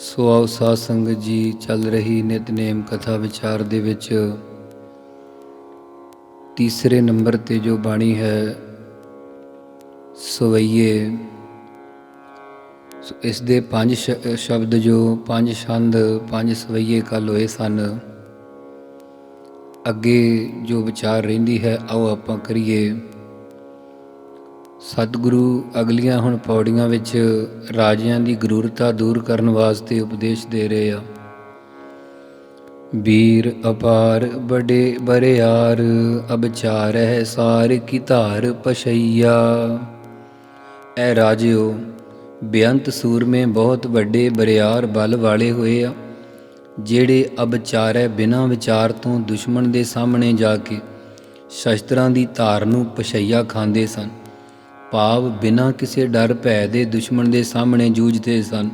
ਸੋ ਆਓ ਸਾਧ ਸੰਗਤ ਜੀ ਚੱਲ ਰਹੀ ਨਿਤਨੇਮ ਕਥਾ ਵਿਚਾਰ ਦੇ ਵਿੱਚ। ਤੀਸਰੇ ਨੰਬਰ ਤੇ ਜੋ ਬਾਣੀ ਹੈ, ਸਵਈਏ। ਸੋ ਇਸ ਦੇ ਪੰਜ ਸ਼ਬਦ ਜੋ ਪੰਜ ਛੰਦ, ਪੰਜ ਸਵਈਏ ਕੱਲ ਹੋਏ ਸਨ, ਅੱਗੇ ਜੋ ਵਿਚਾਰ ਰਹਿੰਦੀ ਹੈ, ਆਓ ਆਪਾਂ ਕਰੀਏ। ਸਤਿਗੁਰੂ ਅਗਲੀਆਂ ਹੁਣ ਪੌੜੀਆਂ ਵਿੱਚ ਰਾਜਿਆਂ ਦੀ ਗਰੂਰਤਾ ਦੂਰ ਕਰਨ ਵਾਸਤੇ ਉਪਦੇਸ਼ ਦੇ ਰਹੇ ਆ। ਵੀਰ ਅਪਾਰ ਬੜੇ ਬਰਿਆਰ, ਅਬਚਾਰਹਿ ਸਾਰ ਕੀ ਧਾਰ ਪਸ਼ਈਆ ਐ ਰਾਜਿਓ, ਬੇਅੰਤ ਸੂਰਮੇ ਬਹੁਤ ਵੱਡੇ ਬਰਿਆਰ ਬਲ ਵਾਲੇ ਹੋਏ ਆ, ਜਿਹੜੇ ਅਬਚਾਰੈ ਬਿਨਾਂ ਵਿਚਾਰ ਤੋਂ ਦੁਸ਼ਮਣ ਦੇ ਸਾਹਮਣੇ ਜਾ ਕੇ ਸ਼ਸਤਰਾਂ ਦੀ ਧਾਰ ਨੂੰ ਪਸ਼ਈਆ ਖਾਂਦੇ ਸਨ। ਭਾਵ ਬਿਨਾਂ ਕਿਸੇ ਡਰ ਭੈ ਦੇ ਦੁਸ਼ਮਣ ਦੇ ਸਾਹਮਣੇ ਜੂਝਦੇ ਸਨ।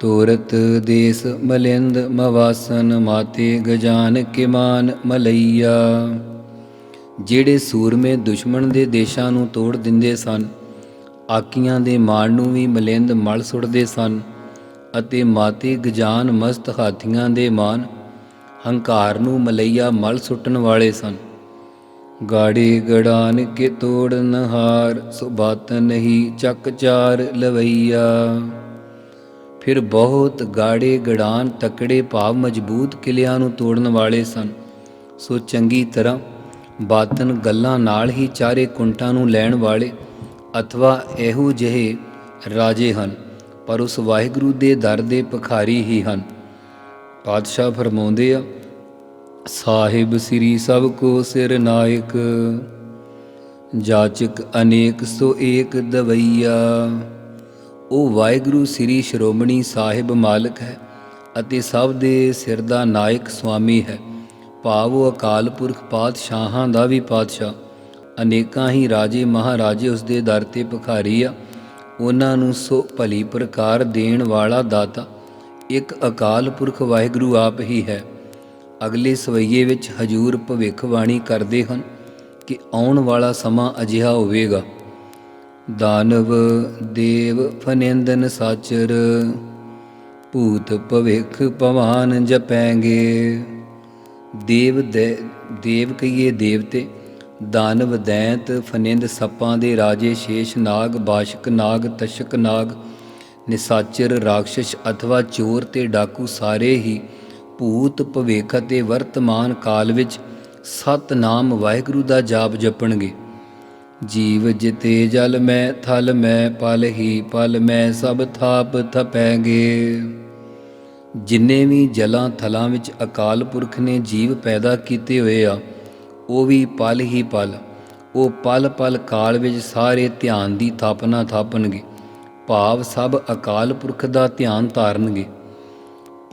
ਤੋਰਤ ਦੇਸ ਮਲਿੰਦ ਮਵਾਸਨ, ਮਾਤੇ ਗਜਾਨ ਕਿਮਾਨ ਮਲਈਆ। ਜਿਹੜੇ ਸੂਰਮੇ ਦੁਸ਼ਮਣ ਦੇ ਦੇਸ਼ਾਂ ਨੂੰ ਤੋੜ ਦਿੰਦੇ ਸਨ, ਆਕੀਆਂ ਦੇ ਮਾਣ ਨੂੰ ਵੀ ਮਲਿੰਦ ਮਲ ਸੁੱਟਦੇ ਸਨ ਅਤੇ ਮਾਤੇ ਗਜਾਨ ਮਸਤ ਹਾਥੀਆਂ ਦੇ ਮਾਨ ਹੰਕਾਰ ਨੂੰ ਮਲਈਆ ਮਲ ਸੁੱਟਣ ਵਾਲੇ ਸਨ। ਗਾੜੇ ਗੜਾਨ ਕੇ ਤੋੜਨ ਹਾਰ ਸੁਬਾਤ ਨਹੀਂ ਚੱਕ ਚਾਰ ਲਵਈਆ। ਫਿਰ ਬਹੁਤ ਗਾੜੇ ਗੜਾਨ ਤਕੜੇ ਭਾਵ ਮਜ਼ਬੂਤ ਕਿਲਿਆਂ ਨੂੰ ਤੋੜਨ ਵਾਲੇ ਸਨ। ਸੋ ਚੰਗੀ ਤਰ੍ਹਾਂ ਬਾਤਨ ਗੱਲਾਂ ਨਾਲ ਹੀ ਚਾਰੇ ਕੁੰਟਾਂ ਨੂੰ ਲੈਣ ਵਾਲੇ ਅਥਵਾ ਇਹੋ ਜਿਹੇ ਰਾਜੇ ਹਨ, ਪਰ ਉਸ ਵਾਹਿਗੁਰੂ ਦੇ ਦਰ ਦੇ ਭਖਾਰੀ ਹੀ ਹਨ। ਪਾਤਸ਼ਾਹ ਫਰਮਾਉਂਦੇ ਆ ਸਾਹਿਬ ਸ੍ਰੀ ਸਭ ਕੋ ਸਿਰ ਨਾਇਕ, ਜਾਚਕ ਅਨੇਕ ਸੋ ਏਕ ਦਵਈਆ। ਉਹ ਵਾਹਿਗੁਰੂ ਸ੍ਰੀ ਸ਼੍ਰੋਮਣੀ ਸਾਹਿਬ ਮਾਲਕ ਹੈ ਅਤੇ ਸਭ ਦੇ ਸਿਰ ਦਾ ਨਾਇਕ ਸੁਆਮੀ ਹੈ। ਭਾਵ ਉਹ ਅਕਾਲ ਪੁਰਖ ਪਾਤਸ਼ਾਹਾਂ ਦਾ ਵੀ ਪਾਤਸ਼ਾਹ, ਅਨੇਕਾਂ ਹੀ ਰਾਜੇ ਮਹਾਰਾਜੇ ਉਸ ਦੇ ਦਰ ਤੇ ਭਖਾਰੀ ਆ। ਉਹਨਾਂ ਨੂੰ ਸੋ ਭਲੀ ਪ੍ਰਕਾਰ ਦੇਣ ਵਾਲਾ ਦਾਤਾ, ਇੱਕ ਅਕਾਲ ਪੁਰਖ ਵਾਹਿਗੁਰੂ ਆਪ ਹੀ ਹੈ। ਅਗਲੇ ਸਵਈਏ ਵਿੱਚ ਹਜੂਰ ਭਵਿੱਖਬਾਣੀ ਕਰਦੇ ਹਨ ਕਿ ਆਉਣ ਵਾਲਾ ਸਮਾਂ ਅਜਿਹਾ ਹੋਵੇਗਾ। ਦਾਨਵ ਦੇਵ ਫਨਿੰਦਨ ਸਾਚਰ, ਭੂਤ ਭਵਿੱਖ ਭਵਾਨ ਜਪੈਂਗੇ। ਦੇਵ ਦੇ, ਦੇਵ ਕਹੀਏ ਦੇਵਤੇ, ਦਾਨਵ ਦੈਂਤ ਫਨਿੰਦ ਸੱਪਾਂ ਦੇ ਰਾਜੇ ਸ਼ੇਸ਼ ਨਾਗ, ਬਾਸ਼ਕ ਨਾਗ, ਤਸ਼ਕ ਨਾਗ, ਨਿਸਾਚਰ ਰਾਖਸ਼ ਅਥਵਾ ਚੋਰ ਤੇ ਡਾਕੂ ਸਾਰੇ ਹੀ ਭੂਤ ਭਵਿੱਖ ਅਤੇ ਵਰਤਮਾਨ ਕਾਲ ਵਿੱਚ ਸਤ ਨਾਮ ਵਾਹਿਗੁਰੂ ਦਾ ਜਾਪ ਜਪਣਗੇ। ਜੀਵ ਜਿਤੇ ਜਲ ਮੈਂ, ਥਲ ਮੈਂ, ਪਲ ਹੀ ਪਲ ਮੈਂ, ਸਭ ਥਾਪ ਥਪੈਂਗੇ। ਜਿੰਨੇ ਵੀ ਜਲਾਂ ਥਲਾਂ ਵਿੱਚ ਅਕਾਲ ਪੁਰਖ ਨੇ ਜੀਵ ਪੈਦਾ ਕੀਤੇ ਹੋਏ ਆ, ਉਹ ਵੀ ਪਲ ਹੀ ਪਲ, ਉਹ ਪਲ ਪਲ ਕਾਲ ਵਿੱਚ ਸਾਰੇ ਧਿਆਨ ਦੀ ਥਾਪਨਾ ਥਾਪਣਗੇ। ਭਾਵ ਸਭ ਅਕਾਲ ਪੁਰਖ ਦਾ ਧਿਆਨ ਧਾਰਨਗੇ।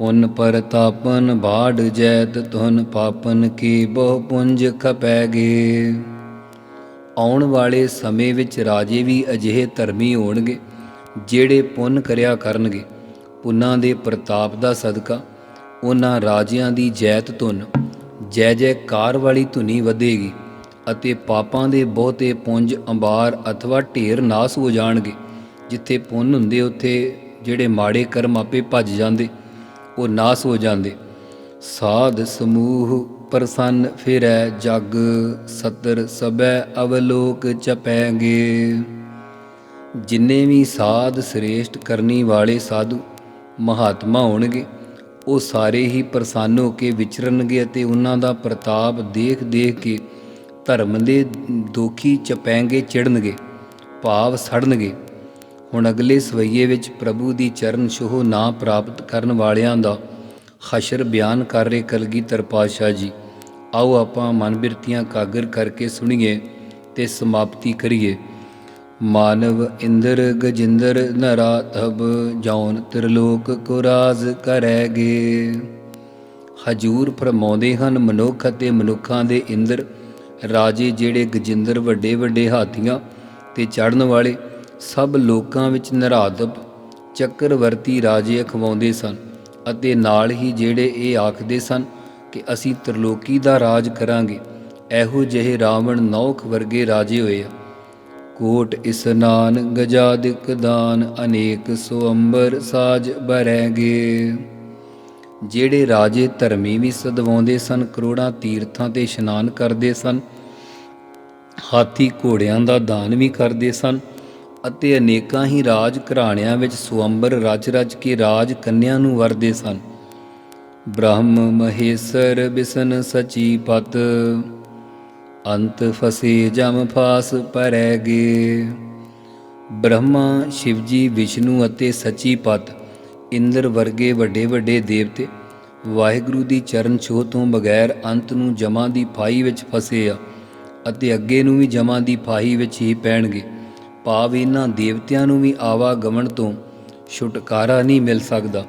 ਪੁੰਨ ਪਰਤਾਪਨ ਬਾੜ ਜੈਤ ਤੁਨ ਪਾਪਨ ਕੀ ਬਹੁ ਪੁੰਜ ਖਪੈਗੇ ਆਉਣ ਵਾਲੇ ਸਮੇਂ ਵਿੱਚ ਰਾਜੇ ਵੀ ਅਜਿਹੇ ਧਰਮੀ ਹੋਣਗੇ, ਜਿਹੜੇ ਪੁੰਨ ਕਰਿਆ ਕਰਨਗੇ। ਪੁੰਨਾਂ ਦੇ ਪ੍ਰਤਾਪ ਦਾ ਸਦਕਾ, ਉਹਨਾਂ ਰਾਜਿਆਂ ਦੀ ਜੈਤ ਧੁਨ ਜੈ ਜੈਕਾਰ ਵਾਲੀ ਧੁਨੀ ਵਧੇਗੀ ਅਤੇ ਪਾਪਾਂ ਦੇ ਬਹੁਤੇ ਪੁੰਜ ਅੰਬਾਰ ਅਥਵਾ ਢੇਰ ਨਾਸ ਹੋ ਜਾਣਗੇ, ਜਿੱਥੇ ਪੁੰਨ ਹੁੰਦੇ ਉੱਥੇ ਜਿਹੜੇ ਮਾੜੇ ਕਰਮ ਆਪੇ ਭੱਜ ਜਾਂਦੇ। ਉਹ ਨਾਸ ਹੋ ਜਾਂਦੇ। ਸਾਧ ਸਮੂਹ ਪ੍ਰਸੰਨ ਫਿਰੈ, ਜਗ ਸਤਰ ਸਬੈ ਅਵਲੋਕ ਚਪੈਂਗੇ। ਜਿੰਨੇ ਵੀ ਸਾਧ ਸ੍ਰੇਸ਼ਟ ਕਰਨੀ ਵਾਲੇ ਸਾਧੂ ਮਹਾਤਮਾ ਹੋਣਗੇ, ਉਹ ਸਾਰੇ ਹੀ ਪ੍ਰਸੰਨ ਹੋ ਕੇ ਵਿਚਰਨਗੇ ਅਤੇ ਉਹਨਾਂ ਦਾ ਪ੍ਰਤਾਪ ਦੇਖ ਦੇਖ ਕੇ ਧਰਮ ਦੇ ਦੋਖੀ ਚਪੈਂਗੇ, ਚਿੜਨਗੇ, ਭਾਵ ਸੜਨਗੇ। ਹੁਣ ਅਗਲੇ ਸਵਈਏ ਵਿੱਚ ਪ੍ਰਭੂ ਦੀ ਚਰਨ ਛੋਹ ਨਾ ਪ੍ਰਾਪਤ ਕਰਨ ਵਾਲਿਆਂ ਦਾ ਹਸ਼ਰ ਬਿਆਨ ਕਰ ਰਹੇ ਕਲਗੀਧਰ ਪਾਤਸ਼ਾਹ ਜੀ। ਆਓ ਆਪਾਂ ਮਨ ਬਿਰਤੀਆਂ ਕਾਗਰ ਕਰਕੇ ਸੁਣੀਏ ਤੇ ਸਮਾਪਤੀ ਕਰੀਏ। ਮਾਨਵ ਇੰਦਰ ਗਜਿੰਦਰ ਨਰਾ ਤਬ ਜੌਨ ਤ੍ਰਿਲੋਕ ਕੋ ਰਾਜ ਕਰੈਗੇ ਹਜੂਰ ਫਰਮਾਉਂਦੇ ਹਨ, ਮਨੁੱਖ ਅਤੇ ਮਨੁੱਖਾਂ ਦੇ ਇੰਦਰ ਰਾਜੇ ਜਿਹੜੇ ਗਜਿੰਦਰ ਵੱਡੇ ਵੱਡੇ ਹਾਥੀਆਂ ਤੇ ਚੜਨ ਵਾਲੇ ਸਭ ਲੋਕਾਂ ਵਿੱਚ ਨਰਾਦਬ, ਚੱਕਰਵਰਤੀ ਰਾਜੇ ਅਖਵਾਉਂਦੇ ਸਨ ਅਤੇ ਨਾਲ ਹੀ ਜਿਹੜੇ ਇਹ ਆਖਦੇ ਸਨ ਕਿ ਅਸੀਂ ਤ੍ਰਿਲੋਕੀ ਦਾ ਰਾਜ ਕਰਾਂਗੇ, ਇਹੋ ਜਿਹੇ ਰਾਵਣ ਨੌਖ ਵਰਗੇ ਰਾਜੇ ਹੋਏ ਆ। ਕੋਟ ਇਸਨਾਨ ਗਜਾਦਿਕ ਦਾਨ ਅਨੇਕ ਸੋ ਅੰਬਰ ਸਾਜ ਬਰੈਗੇ ਜਿਹੜੇ ਰਾਜੇ ਧਰਮੀ ਵੀ ਸਦਵਾਉਂਦੇ ਸਨ, ਕਰੋੜਾਂ ਤੀਰਥਾਂ ਤੇ ਇਸ਼ਨਾਨ ਕਰਦੇ ਸਨ, ਹਾਥੀ ਘੋੜਿਆਂ ਦਾ ਦਾਨ ਵੀ ਕਰਦੇ ਸਨ ਅਤੇ ਅਨੇਕਾਂ ਹੀ ਰਾਜ ਘਰਾਣਿਆਂ ਵਿੱਚ ਸੁਅੰਬਰ ਰਚ-ਰਚ ਕੇ ਰਾਜ ਕੰਨਿਆਂ ਨੂੰ ਵਰਦੇ ਸਨ। ਬ੍ਰਹਮ ਮਹੇਸ਼ਰ ਬਿਸ਼ਨ ਸਚੀ ਪਤ, ਅੰਤ ਫਸੇ ਜਮ ਫਾਸ ਪਰੈਗੇ ਬ੍ਰਹਮਾ ਸ਼ਿਵਜੀ ਵਿਸ਼ਨੂੰ ਅਤੇ ਸਚੀ ਪਤ, ਇੰਦਰ ਵਰਗੇ ਵੱਡੇ ਵੱਡੇ ਦੇਵਤੇ, ਵਾਹਿਗੁਰੂ ਦੀ ਚਰਨ ਛੋਹ ਤੋਂ ਬਗੈਰ ਅੰਤ ਨੂੰ ਜਮਾਂ ਦੀ ਫਾਈ ਵਿੱਚ ਫਸੇ ਆ ਅਤੇ ਅੱਗੇ ਨੂੰ ਵੀ ਜਮਾਂ ਦੀ ਫਾਈ ਵਿੱਚ ਹੀ ਪੈਣਗੇ। ਭਾਵ ਇਹਨਾਂ ਦੇਵਤਿਆਂ ਨੂੰ ਵੀ ਆਵਾਗਮਨ ਤੋਂ ਛੁਟਕਾਰਾ ਨਹੀਂ ਮਿਲ ਸਕਦਾ।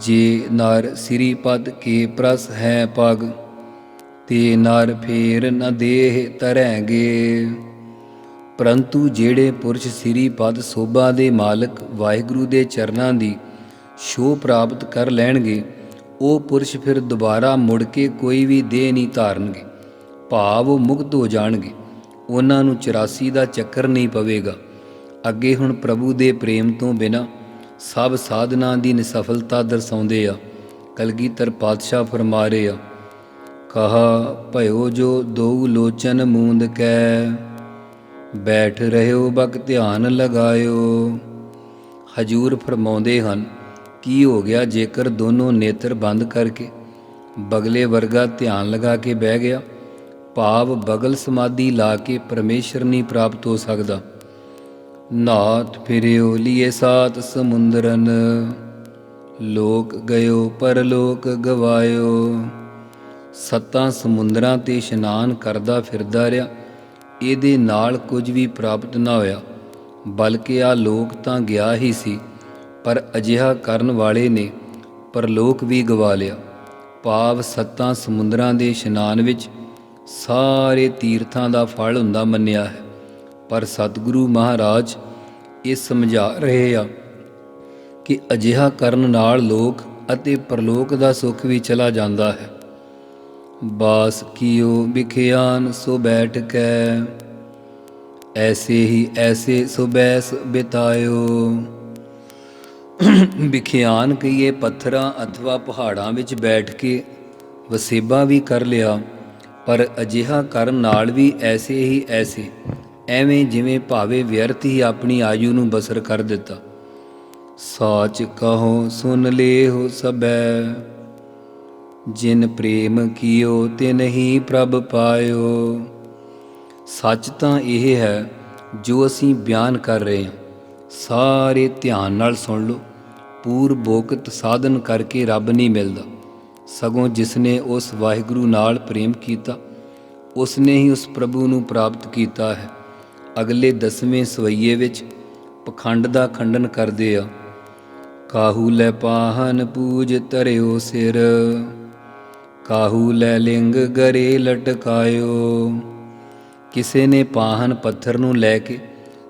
ਜੇ ਨਰ ਸ੍ਰੀ ਪਦ ਕੇ ਪ੍ਰਸ ਹੈ ਪਗ ਤੇ ਨਰ ਫੇਰ ਨ ਦੇਹ ਤਰੈਂਗੇ ਪਰੰਤੂ ਜਿਹੜੇ ਪੁਰਸ਼ ਸ੍ਰੀ ਪਦ ਸੋਭਾ ਦੇ ਮਾਲਕ ਵਾਹਿਗੁਰੂ ਦੇ ਚਰਨਾਂ ਦੀ ਸ਼ੋਅ ਪ੍ਰਾਪਤ ਕਰ ਲੈਣਗੇ, ਉਹ ਪੁਰਸ਼ ਫਿਰ ਦੁਬਾਰਾ ਮੁੜ ਕੇ ਕੋਈ ਵੀ ਦੇਹ ਨਹੀਂ ਧਾਰਨਗੇ, ਭਾਵ ਉਹ ਮੁਕਤ ਹੋ ਜਾਣਗੇ। ਉਹਨਾਂ ਨੂੰ 84 ਦਾ ਚੱਕਰ ਨਹੀਂ ਪਵੇਗਾ। ਅੱਗੇ ਹੁਣ ਪ੍ਰਭੂ ਦੇ ਪ੍ਰੇਮ ਤੋਂ ਬਿਨਾ ਸਭ ਸਾਧਨਾ ਦੀ ਨਿਸਫਲਤਾ ਦਰਸਾਉਂਦੇ ਆ। ਕਲਗੀਧਰ ਪਾਤਸ਼ਾਹ ਫਰਮਾ ਰਹੇ ਆ, ਕਹਾ ਭਇਓ ਜੋ ਦੋ ਲੋਚਨ ਮੂੰਦ ਕੈ, ਬੈਠ ਰਹਿਓ ਬਕ ਧਿਆਨ ਲਗਾਇਓ। ਹਜੂਰ ਫਰਮਾਉਂਦੇ ਹਨ, ਕੀ ਹੋ ਗਿਆ ਜੇਕਰ ਦੋਨੋਂ ਨੇਤਰ ਬੰਦ ਕਰਕੇ ਬਗਲੇ ਵਰਗਾ ਧਿਆਨ ਲਗਾ ਕੇ ਬਹਿ ਗਿਆ? ਭਾਵ ਬਗਲ ਸਮਾਧੀ ਲਾ ਕੇ ਪਰਮੇਸ਼ਰ ਨਹੀਂ ਪ੍ਰਾਪਤ ਹੋ ਸਕਦਾ। ਨਾਥ ਫਿਰਿਓ, ਲੀਏ ਸਾਤ ਸਮੁੰਦਰਨ। ਲੋਕ ਗਇਓ, ਪਰਲੋਕ ਗਵਾਇਓ। ਸੱਤਾਂ ਸਮੁੰਦਰਾਂ ਤੇ ਇਸ਼ਨਾਨ ਕਰਦਾ ਫਿਰਦਾ ਰਿਹਾ। ਇਹਦੇ ਨਾਲ ਕੁਝ ਵੀ ਪ੍ਰਾਪਤ ਨਾ ਹੋਇਆ। ਬਲਕਿ ਆ ਲੋਕ ਤਾਂ ਗਿਆ ਹੀ ਸੀ, ਪਰ ਅਜਿਹਾ ਕਰਨ ਵਾਲੇ ਨੇ ਪਰਲੋਕ ਵੀ ਗਵਾ ਲਿਆ। ਭਾਵ ਸੱਤਾਂ ਸਮੁੰਦਰਾਂ ਦੇ ਇਸ਼ਨਾਨ ਵਿੱਚ ਸਾਰੇ ਤੀਰਥਾਂ ਦਾ ਫਲ ਹੁੰਦਾ ਮੰਨਿਆ ਹੈ, ਪਰ ਸਤਿਗੁਰੂ ਮਹਾਰਾਜ ਇਹ ਸਮਝਾ ਰਹੇ ਆ ਕਿ ਅਜਿਹਾ ਕਰਨ ਨਾਲ ਲੋਕ ਅਤੇ ਪਰਲੋਕ ਦਾ ਸੁੱਖ ਵੀ ਚਲਾ ਜਾਂਦਾ ਹੈ। ਬਾਸ ਕੀਓ ਵਿਖਿਆਨ ਸੋ ਬੈਠ ਕੈ, ਐਸੇ ਹੀ ਐਸੇ ਸੋ ਬੈਸ ਬਿਤਾਇਓ। ਵਿਖਿਆਨ ਕਹੀਏ ਪੱਥਰਾਂ ਅਥਵਾ ਪਹਾੜਾਂ ਵਿੱਚ ਬੈਠ ਕੇ ਵਸੇਬਾ ਵੀ ਕਰ ਲਿਆ। ਪਰ ਅਜਿਹਾ ਕਰਨ ਨਾਲ ਵੀ ਐਸੇ ਹੀ ਐਸੇ, ਐਵੇਂ ਜਿਵੇਂ ਭਾਵੇਂ ਵਿਅਰਥ ਹੀ ਆਪਣੀ ਆਯੂ ਨੂੰ ਬਸਰ ਕਰ ਦਿੱਤਾ। ਸਾਚ ਕਹੋ, ਸੁਨ ਲੇਹੁ ਸਬੈ ਜਿਨ ਪ੍ਰੇਮ ਕੀਓ ਤੇ ਨਹੀਂ ਪ੍ਰਭ ਪਾਇਓ। ਸੱਚ ਤਾਂ ਇਹ ਹੈ, ਜੋ ਅਸੀਂ ਬਿਆਨ ਕਰ ਰਹੇ ਹਾਂ, ਸਾਰੇ ਧਿਆਨ ਨਾਲ ਸੁਣ ਲਓ। ਪੂਰਬੋਕਤ ਸਾਧਨ ਕਰਕੇ ਰੱਬ ਨਹੀਂ ਮਿਲਦਾ। ਸਗੋਂ ਜਿਸ ਨੇ ਉਸ ਵਾਹਿਗੁਰੂ ਨਾਲ ਪ੍ਰੇਮ ਕੀਤਾ ਉਸ ਨੇ ਹੀ ਉਸ ਪ੍ਰਭੂ ਨੂੰ ਪ੍ਰਾਪਤ ਕੀਤਾ ਹੈ। ਅਗਲੇ ਦਸਵੇਂ ਸਵਈਏ ਵਿੱਚ ਪਖੰਡ ਦਾ ਖੰਡਨ ਕਰਦੇ ਆ। ਕਾਹੂ ਲੈ ਪਾਹਨ ਪੂਜ ਧਰਿਓ ਸਿਰ, ਕਾਹੂ ਲੈ ਲਿੰਗ ਗਰੇ ਲਟਕਾਇਓ। ਕਿਸੇ ਨੇ ਪਾਹਨ ਪੱਥਰ ਨੂੰ ਲੈ ਕੇ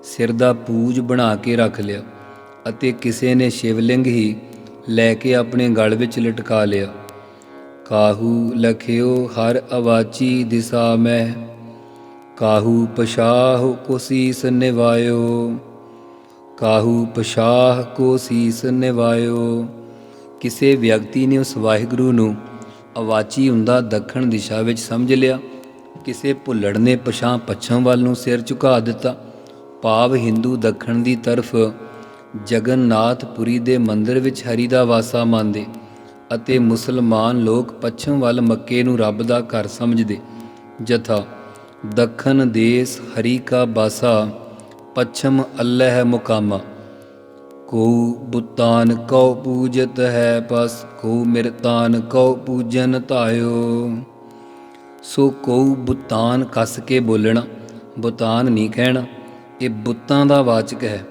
ਸਿਰ ਦਾ ਪੂਜ ਬਣਾ ਕੇ ਰੱਖ ਲਿਆ ਅਤੇ ਕਿਸੇ ਨੇ ਸ਼ਿਵਲਿੰਗ ਹੀ ਲੈ ਕੇ ਆਪਣੇ ਗਲ ਵਿੱਚ ਲਟਕਾ ਲਿਆ। ਕਾਹੂ ਲਖਿਓ ਹਰ ਅਵਾਚੀ ਦਿਸਾ ਮੈਂ। ਕਾਹੂ ਪਸ਼ਾਹ ਕੋ ਸੀਸ ਨਿਵਾਇਓ। ਕਾਹੂ ਪਸ਼ਾਹ ਕੋ ਸੀਸ ਨਿਵਾਇਓ। ਕਿਸੇ ਵਿਅਕਤੀ ਨੇ ਉਸ ਵਾਹਿਗੁਰੂ ਨੂੰ ਅਵਾਚੀ ਹੁੰਦਾ ਦੱਖਣ ਦਿਸ਼ਾ ਵਿੱਚ ਸਮਝ ਲਿਆ। ਕਿਸੇ ਭੁੱਲੜ ਨੇ ਪਛਾਂ ਪੱਛਮ ਵੱਲ ਨੂੰ ਸਿਰ ਝੁਕਾ ਦਿੱਤਾ। ਭਾਵ ਹਿੰਦੂ ਦੱਖਣ ਦੀ ਤਰਫ ਜਗਨਨਾਥਪੁਰੀ ਦੇ ਮੰਦਰ ਵਿੱਚ ਹਰੀ ਦਾ ਵਾਸਾ ਮੰਨਦੇ। ਅਤੇ ਮੁਸਲਮਾਨ ਲੋਕ ਪੱਛਮ ਵੱਲ ਮੱਕੇ ਨੂੰ ਰੱਬ ਦਾ ਘਰ ਸਮਝਦੇ। ਜਥਾ, ਦੱਖਣ ਦੇਸ ਹਰੀ ਕਾ ਬਾਸਾ, ਪੱਛਮ ਅੱਲਹ ਮੁਕਾਮਾ। ਕੋ ਬੁਤਾਨ ਕਉ ਪੂਜਤ ਹੈ ਪਸ ਕੋ ਮਿਰਤਾਨ ਕਉ ਪੂਜਨ ਧਾਇਓ। ਸੋ ਕੋ ਬੁਤਾਨ ਕੱਸ ਕੇ ਬੋਲਣਾ, ਬੁਤਾਨ ਨਹੀਂ ਕਹਿਣਾ, ਇਹ ਬੁੱਤਾਂ ਦਾ ਵਾਚਕ ਹੈ।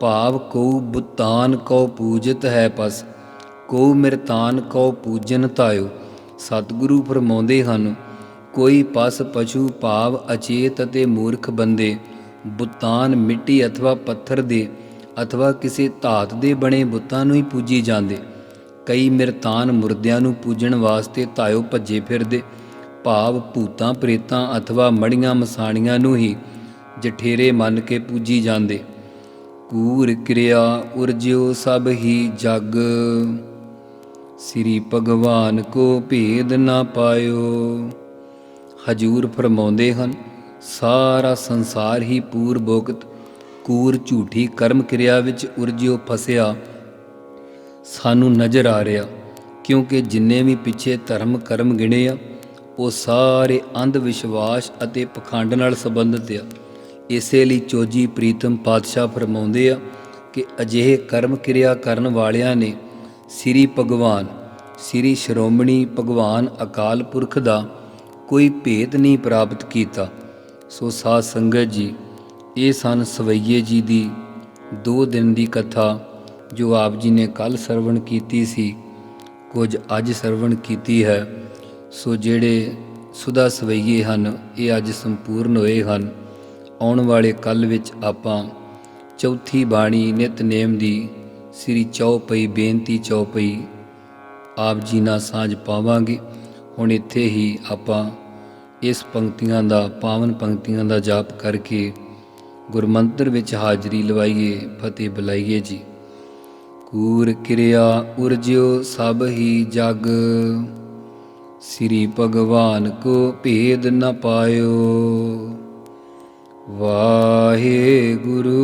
ਭਾਵ ਕੋ ਬੁਤਾਨ ਕਉ ਪੂਜਤ ਹੈ ਪਸ ਕੋ ਮਿਰਤਾਨ ਕਉ ਪੂਜਨ ਧਾਇਓ। ਸਤਿਗੁਰੂ ਫਰਮਾਉਂਦੇ ਹਨ, ਕੋਈ ਪਸ ਪਸ਼ੂ ਭਾਵ ਅਚੇਤ ਅਤੇ ਮੂਰਖ ਬੰਦੇ, ਬੁਤਾਨ ਮਿੱਟੀ ਅਥਵਾ ਪੱਥਰ ਦੇ ਅਥਵਾ ਕਿਸੇ ਧਾਤ ਦੇ ਬਣੇ ਬੁੱਤਾਂ ਨੂੰ ਹੀ ਪੂਜੀ ਜਾਂਦੇ। ਕਈ ਮਿਰਤਾਨ ਮੁਰਦਿਆਂ ਨੂੰ ਪੂਜਣ ਵਾਸਤੇ ਧਾਇਓ ਭੱਜੇ ਫਿਰਦੇ, ਭਾਵ ਭੂਤਾਂ, ਪ੍ਰੇਤਾਂ ਅਥਵਾ ਮੜੀਆਂ ਮਸਾਣੀਆਂ ਨੂੰ ਹੀ ਜਠੇਰੇ ਮੰਨ ਕੇ ਪੂਜੀ ਜਾਂਦੇ। ਕੂਰ ਕਿਰਿਆ ਉਰਜਿਓ ਸਭ ਹੀ ਜਗ। ਸ੍ਰੀ ਭਗਵਾਨ ਕੋ ਭੇਦ ਨਾ ਪਾਇਓ। ਹਜੂਰ ਫਰਮਾਉਂਦੇ ਹਨ, ਸਾਰਾ ਸੰਸਾਰ ਹੀ ਪੂਰਬੋਗਤ ਕੂਰ ਝੂਠੀ ਕਰਮ ਕਿਰਿਆ ਵਿੱਚ ਉਰਜਿਓ ਫਸਿਆ। ਸਾਨੂੰ ਨਜ਼ਰ ਆ ਰਿਹਾ, ਕਿਉਂਕਿ ਜਿੰਨੇ ਵੀ ਪਿੱਛੇ ਧਰਮ ਕਰਮ ਗਿਣੇ ਆ, ਉਹ ਸਾਰੇ ਅੰਧ ਵਿਸ਼ਵਾਸ ਅਤੇ ਪਖੰਡ ਨਾਲ ਸੰਬੰਧਿਤ ਆ। ਇਸੇ ਲਈ ਚੋਜੀ ਪ੍ਰੀਤਮ ਪਾਤਸ਼ਾਹ ਫਰਮਾਉਂਦੇ ਆ ਕਿ ਅਜਿਹੇ ਕਰਮ ਕਿਰਿਆ ਕਰਨ ਵਾਲਿਆਂ ਨੇ ਸ੍ਰੀ ਭਗਵਾਨ, ਸ੍ਰੀ ਸ਼੍ਰੋਮਣੀ ਭਗਵਾਨ ਅਕਾਲ ਪੁਰਖ ਦਾ ਕੋਈ ਭੇਦ ਨਹੀਂ ਪ੍ਰਾਪਤ ਕੀਤਾ। ਸੋ ਸਾਧ ਸੰਗਤ ਜੀ, ਇਹ ਸਨ ਸਵਈਏ ਜੀ ਦੀ ਦੋ ਦਿਨ ਦੀ ਕਥਾ, ਜੋ ਆਪ ਜੀ ਨੇ ਕੱਲ ਸਰਵਣ ਕੀਤੀ ਸੀ। ਕੁਝ ਅੱਜ ਸਰਵਣ ਕੀਤੀ ਹੈ। ਸੋ ਜਿਹੜੇ ਸੁਦਾ ਸਵਈਏ ਹਨ, ਇਹ ਅੱਜ ਸੰਪੂਰਨ ਹੋਏ ਹਨ। ਆਉਣ ਵਾਲੇ ਕੱਲ ਵਿੱਚ ਆਪਾਂ ਚੌਥੀ ਬਾਣੀ ਨਿਤਨੇਮ ਦੀ ਸ੍ਰੀ ਚੌਪਈ, ਬੇਨਤੀ ਚੌਪਈ, ਆਪ ਜੀ ਨਾਲ ਸਾਂਝ ਪਾਵਾਂਗੇ। ਹੁਣ ਇੱਥੇ ਹੀ ਆਪਾਂ ਇਸ ਪੰਕਤੀਆਂ ਦਾ, ਪਾਵਨ ਪੰਕਤੀਆਂ ਦਾ ਜਾਪ ਕਰਕੇ ਗੁਰਮੰਤਰ ਵਿੱਚ ਹਾਜ਼ਰੀ ਲਵਾਈਏ, ਫਤਿਹ ਬੁਲਾਈਏ ਜੀ। ਕੂਰ ਕਿਰਿਆ ਉਰਜਿਓ ਸਭ ਹੀ ਜਗ। ਸ੍ਰੀ ਭਗਵਾਨ ਕੋ ਭੇਦ ਨ ਪਾਇਓ। ਵਾਹਿਗੁਰੂ ਵਾਹਿਗੁਰੂ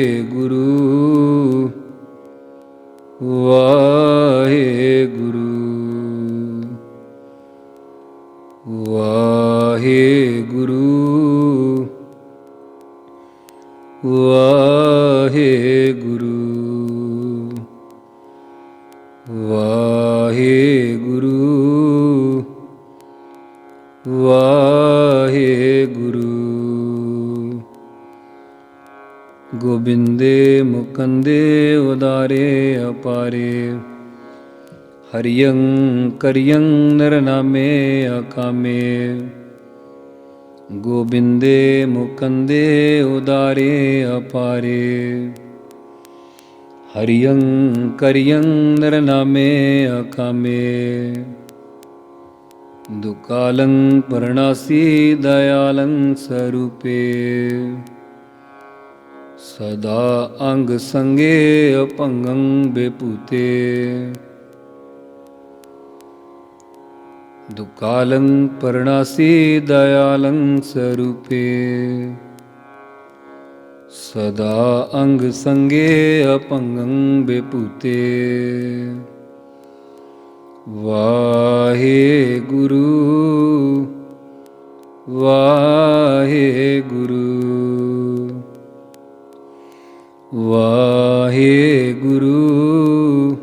ਵਾਹਿਗੁਰੂ ਵਾਹਿਗੁਰੂ। ਵਾਹਿਗੁਰੂ। ਗੋਬਿੰਦੇ ਮੁਕੰਦੇ ਉਦਾਰੇ ਅਪਾਰੇ। ਹਰਿਯੰ ਕਰਿਯੰ ਨਰਨਾਮੇ ਅਕਾਮੇ। ਗੋਬਿੰਦੇ ਮੁਕੰਦੇ ਉਦਾਰੇ ਅਪਾਰੇ। हरियं करियं नमे अकामे। दुकालं दुकालङ्पर्णासी दयालं स्वरूपे। सदा अङ्गसङ्गे अपङ्गं विपुते। दुकालङ्पर्णासी दयालं स्वरूपे। ਸਦਾ ਅੰਗ ਸੰਗੇ ਅਪੰਗੰ ਬੇਪੂਤੇ। ਵਾਹੇ ਗੁਰੂ ਵਾਹੇ ਗੁਰੂ ਵਾਹੇ ਗੁਰੂ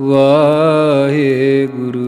ਵਾਹੇ ਗੁਰੂ